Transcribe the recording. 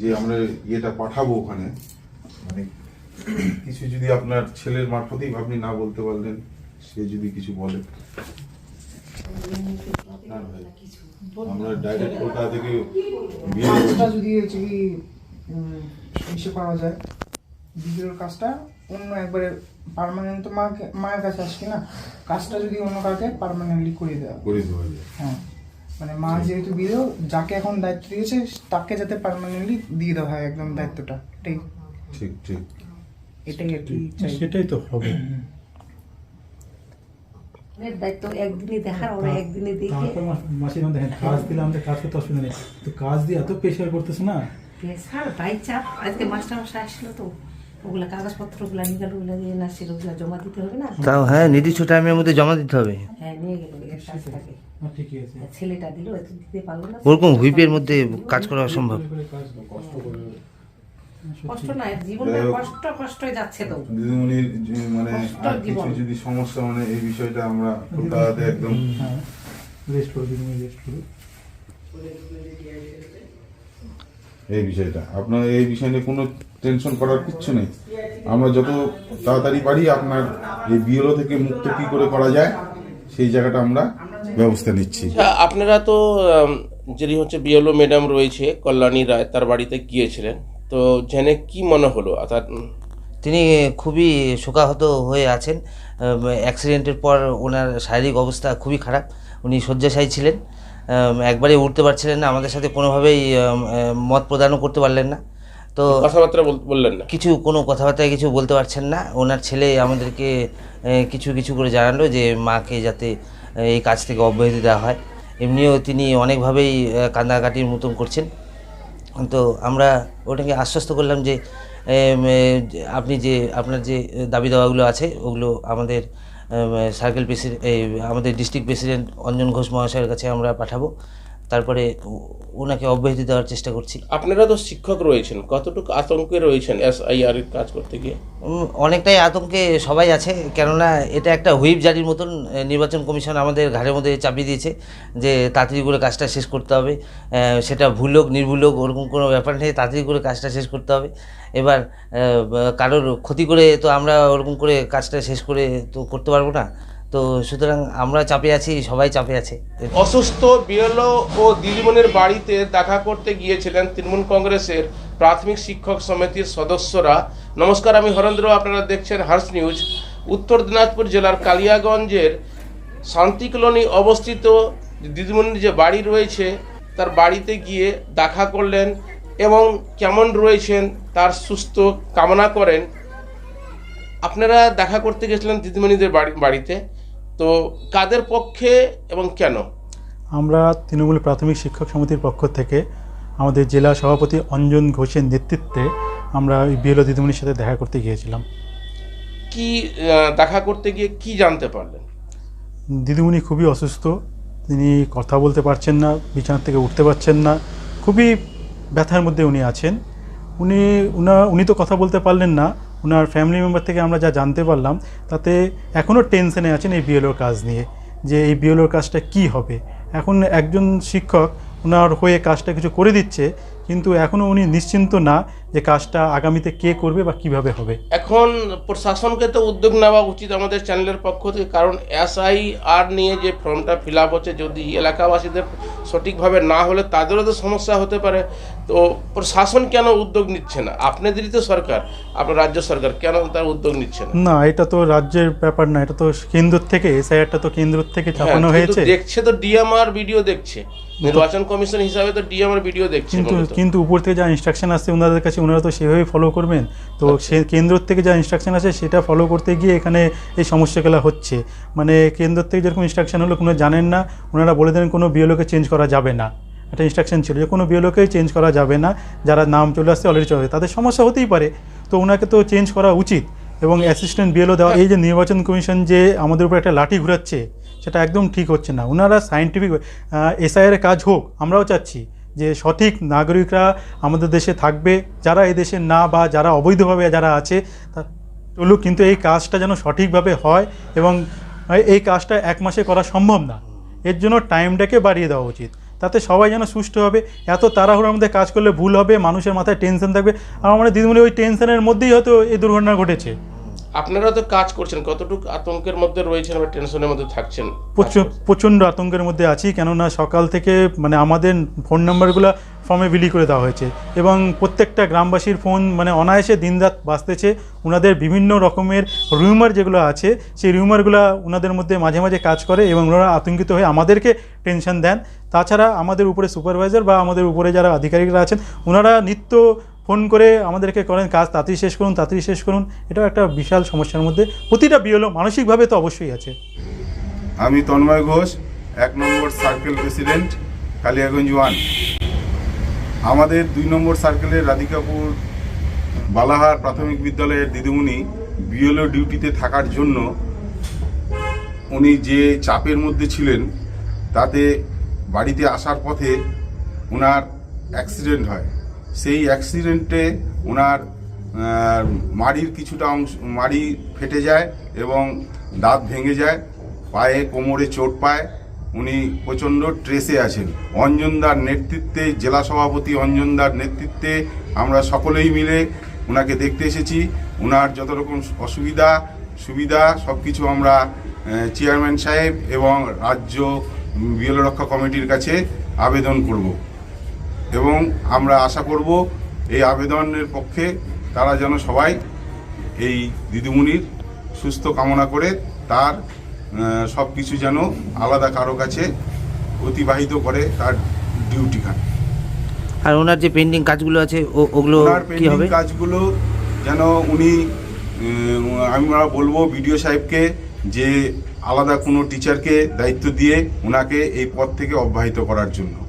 যে আমরা ইয়েটা পাঠাবো ওখানে মানে কিছু যদি আপনার ছেলের মারফতেই আপনি না বলতে পারলেন সে যদি কিছু বলে। আমরা ডাইরেক্ট থেকে বিয়ে যদি হচ্ছে কি করা যায় কাজটা অন্য একবারে পার্মানেন্ট তো মাকে মায়ের কাছে আসছে না কাজটা যদি অন্য কাউকে পার্মানেন্টলি করে দেওয়া। করে দেওয়া যায়। হ্যাঁ। মানে মা যেহেতু বিয়ে যাকে এখন দায়িত্ব দিয়েছে তাকে যাতে পার্মানেন্টলি দিয়ে দেওয়া হয় একদম দায়িত্বটা। এটাই। ঠিক ঠিক। এটাই আর কি সেটাই তো হবে। দায়িত্ব একদিনই দেখার ওরা একদিনে দেখে। মাসির মধ্যে কাজ দিলে আমাদের কাজ করতে অসুবিধা নেই। তো কাজ দিয়ে এত প্রেশার করতেছে না। প্রেশার বাই চাপ আজকে মাস্টার মশাই আসলো তো ওগুলা কাগজপত্রগুলো নিয়ে গেল ওগুলা দিয়ে জমা দিতে হবে না। তাও হ্যাঁ নির্দিষ্ট টাইমের মধ্যে জমা দিতে হবে। হ্যাঁ নিয়ে গেল ছেলেটা দিল এত দিতে পারল না। ওরকম হুইপের মধ্যে কাজ করা অসম্ভব। করে করে। কষ্ট না জীবনটা কষ্ট কষ্টই যাচ্ছে তো। দিদিমণির যে- মানে আর কিছু যদি সমস্যা মানে এই বিষয়টা আমরা কলকাতাতে একদম হ্যাঁ রেস্ট করে দিন রেস্ট করে। এই বিষয়টা। আপনার এই বিষয় নিয়ে কোনো টেনশন করার কিচ্ছু নেই। আমরা যত তাড়াতাড়ি পারি আপনার এই বিএলও থেকে মুক্ত কি করে করা যায় সেই জায়গাটা আমরা ব্যবস্থা নিচ্ছি। আচ্ছা আপনারা তো যিনি হচ্ছে বিএলও ম্যাডাম রয়েছে কল্যাণী রায় তার বাড়িতে গিয়েছিলেন। তো জেনে কি মনে হলো? অর্থাৎ তিনি খুবই শোকাহত হয়ে আছেন। অ্যাক্সিডেন্টের পর ওনার শারীরিক অবস্থা খুবই খারাপ। উনি শয্যাশায়ী ছিলেন। একবারে উঠতে পারছিলেন না। আমাদের সাথে কোনোভাবেই মত প্রদানও করতে পারলেন না। তো কথাবার্তা বল- বললেন না? কিছু কোনো কথাবার্তায় কিছু বলতে পারছেন না। ওনার ছেলে আমাদেরকে কিছু কিছু করে জানালো যে মাকে যাতে এই কাজ থেকে অব্যাহতি দেওয়া হয়। এমনিও তিনি অনেকভাবেই কান্দাকাটির মতন করছেন। তো আমরা ওটাকে আশ্বস্ত করলাম যে আপনি যে, আপনার যে দাবি দাওয়াগুলো আছে, ওগুলো আমাদের সার্কেল প্রেসিডেন্ট আমাদের ডিস্ট্রিক্ট প্রেসিডেন্ট অঞ্জন ঘোষ মহাশয়ের কাছে আমরা পাঠাবো। তারপরে ওনাকে অব্যাহতি দেওয়ার চেষ্টা করছি। আপনারা তো শিক্ষক রয়েছেন কতটুকু আতঙ্কে রয়েছেন এস আই আর কাজ করতে গিয়ে? অনেকটাই আতঙ্কে সবাই আছে কেননা এটা একটা হুইপ জারির মতন নির্বাচন কমিশন আমাদের ঘাড়ের মধ্যে চাপিয়ে দিয়েছে যে তাড়াতাড়ি করে কাজটা শেষ করতে হবে। সেটা ভুল হোক নির্ভুল হোক ওরকম কোনো ব্যাপার নেই তাড়াতাড়ি করে কাজটা শেষ করতে হবে। এবার কারোর ক্ষতি করে তো আমরা ওরকম করে কাজটা শেষ করে তো করতে পারব না। তো সুতরাং আমরা চাপে আছি, সবাই চাপে আছে। অসুস্থ বিএলও ও দিদিমণির বাড়িতে দেখা করতে গিয়েছিলেন তৃণমূল কংগ্রেসের প্রাথমিক শিক্ষক সমিতির সদস্যরা। নমস্কার, আমি হরেন্দ্র, আপনারা দেখছেন হার্স নিউজ। উত্তর দিনাজপুর জেলার কালিয়াগঞ্জের শান্তি কলোনি অবস্থিত দিদিমণির যে বাড়ি রয়েছে, তার বাড়িতে গিয়ে দেখা করলেন এবং কেমন রয়েছেন, তার সুস্থ কামনা করেন। আপনারা দেখা করতে গেছিলেন দিদিমণিদের বাড়ি বাড়িতে। তো কাদের পক্ষে এবং কেন? আমরা তৃণমূল প্রাথমিক শিক্ষক সমিতির পক্ষ থেকে আমাদের জেলা সভাপতি অঞ্জন ঘোষের নেতৃত্বে আমরা ওই বিএলও দিদিমণির সাথে দেখা করতে গিয়েছিলাম। কি দেখা করতে গিয়ে কি জানতে পারলেন? দিদিমণি খুবই অসুস্থ তিনি কথা বলতে পারছেন না বিছানা থেকে উঠতে পারছেন না খুবই ব্যথার মধ্যে উনি আছেন। উনি উনা উনি তো কথা বলতে পারলেন না ওনার ফ্যামিলি মেম্বার থেকে আমরা যা জানতে পারলাম, তাতে এখনও টেনশনে আছেন এই বিএলওর কাজ নিয়ে, যে এই বিএলওর কাজটা কি হবে। এখন একজন শিক্ষক ওনার হয়ে কাজটা কিছু করে দিচ্ছে কিন্তু এখনও উনি নিশ্চিন্ত না যে কাজটা আগামীতে কে করবে বা কীভাবে হবে। এখন প্রশাসনকে তো উদ্যোগ নেওয়া উচিত আমাদের চ্যানেলের পক্ষ থেকে কারণ এসআই আর নিয়ে যে ফর্মটা ফিল আপ হচ্ছে যদি এলাকাবাসীদের সঠিকভাবে না হলে তাদেরও তো সমস্যা হতে পারে। তো প্রশাসন কেন উদ্যোগ নিচ্ছে না? আপনাদেরই তো সরকার আপনার রাজ্য সরকার কেন তার উদ্যোগ নিচ্ছে না? না এটা তো রাজ্যের ব্যাপার না এটা তো কেন্দ্র থেকে এসআইআরটা তো কেন্দ্র থেকে হ্যাঁ, চাপানো হয়েছে। দেখছে তো ডিএমআর ভিডিও দেখছে নির্বাচন কমিশন হিসাবে তো ডিএমআর ভিডিও দেখছে কিন্তু। কিন্তু উপর থেকে যা ইনস্ট্রাকশন আসছে ওনাদের কাছে ওনারা তো সেভাবে ফলো করবেন। তো আচ্ছা। সে কেন্দ্র থেকে যা ইনস্ট্রাকশন আছে সেটা ফলো করতে গিয়ে এখানে এই সমস্যাগুলো হচ্ছে। মানে কেন্দ্র থেকে যেরকম ইনস্ট্রাকশন হলো কোনো জানেন না ওনারা বলে দেন কোনো বিএলওকে চেঞ্জ করা যাবে না। একটা ইনস্ট্রাকশন ছিল যে কোনো বিএলওকেই চেঞ্জ করা যাবে না যারা নাম চলে আসছে অলরেডি চলে তাদের সমস্যা হতেই পারে। তো ওনাকে তো চেঞ্জ করা উচিত। এবং অ্যাসিস্ট্যান্ট বিএলও দেওয়া এই যে নির্বাচন কমিশন যে আমাদের উপর একটা লাঠি ঘুরাচ্ছে সেটা একদম ঠিক হচ্ছে না। ওনারা সায়েন্টিফিক এসআইয়ের কাজ হোক আমরাও চাচ্ছি। যে সঠিক নাগরিকরা আমাদের দেশে থাকবে, যারা এই দেশে না বা যারা অবৈধভাবে যারা আছে চলুক কিন্তু এই কাজটা যেন সঠিকভাবে হয় এবং এই কাজটা এক মাসে করা সম্ভব না। এর জন্য টাইমটাকে বাড়িয়ে দেওয়া উচিত। তাতে সবাই যেন সুষ্ঠু হবে। এত তাড়াহুড়োর মধ্যে কাজ করলে ভুল হবে, মানুষের মাথায় টেনশন থাকবে। আর আমাদের দিদিমণি ওই টেনশনের মধ্যেই হয়তো এই দুর্ঘটনা ঘটেছে। আপনারা তো কাজ করছেন, কতটুকু আতঙ্কের মধ্যে রয়েছেন বা টেনশনের মধ্যে থাকছেন? প্রচণ্ড আতঙ্কের মধ্যে আছি, কেননা সকাল থেকে মানে আমাদের ফোন নাম্বারগুলো ফর্মে বিলি করে দেওয়া হয়েছে এবং প্রত্যেকটা গ্রামবাসীর ফোন মানে অনায়াসে দিনরাত বাঁচতেছে ওনাদের বিভিন্ন রকমের রিউমার যেগুলো আছে, সেই রিউমারগুলো ওনাদের মধ্যে মাঝে মাঝে কাজ করে এবং ওনারা আতঙ্কিত হয়ে আমাদেরকে টেনশন দেন। তাছাড়া আমাদের উপরে সুপারভাইজার বা আমাদের উপরে যারা আধিকারিকরা আছেন ওনারা নিত্য ফোন করে আমাদেরকে করেন কাজ, তাড়াতাড়ি শেষ করুন, তাড়াতাড়ি শেষ করুন। এটাও একটা বিশাল সমস্যার মধ্যে। প্রতিটা বিয়লো মানসিকভাবে তো অবশ্যই আছে। আমি তন্ময় ঘোষ, এক নম্বর সার্কেল প্রেসিডেন্ট কালিয়াগঞ্জ ওয়ান আমাদের দুই নম্বর সার্কেলের রাধিকাপুর, বালাহার প্রাথমিক বিদ্যালয়ের দিদিমণি বিএলও ডিউটিতে থাকার জন্য উনি যে চাপের মধ্যে ছিলেন, তাতে বাড়িতে আসার পথে ওনার অ্যাক্সিডেন্ট হয়। সেই অ্যাক্সিডেন্টে ওনার মাড়ির কিছুটা অংশ, মাড়ি ফেটে যায় এবং দাঁত ভেঙে যায়, পায়ে, কোমরে চোট পায়। উনি প্রচণ্ড ট্রেসে আছেন। অঞ্জনদার নেতৃত্বে, জেলা সভাপতি অঞ্জনদার নেতৃত্বে আমরা সকলেই মিলে ওনাকে দেখতে এসেছি। ওনার যত রকম অসুবিধা, সুবিধা সব কিছু আমরা চেয়ারম্যান সাহেব এবং রাজ্য বিএল রক্ষা কমিটির কাছে আবেদন করব। এবং আমরা আশা করব এই আবেদনের পক্ষে তারা যেন সবাই এই দিদিমণির সুস্থ কামনা করে তার সব কিছু যেন আলাদা কারও কাছে অতিবাহিত করে তার ডিউটি ডিউটিখান। আর ওনার যে পেন্ডিং কাজগুলো আছে ওগুলো কি হবে? কাজগুলো যেন উনি আমরা বলব বিডিও সাহেবকে যে আলাদা কোনো টিচারকে দায়িত্ব দিয়ে ওনাকে এই পদ থেকে অব্যাহিত করার জন্য।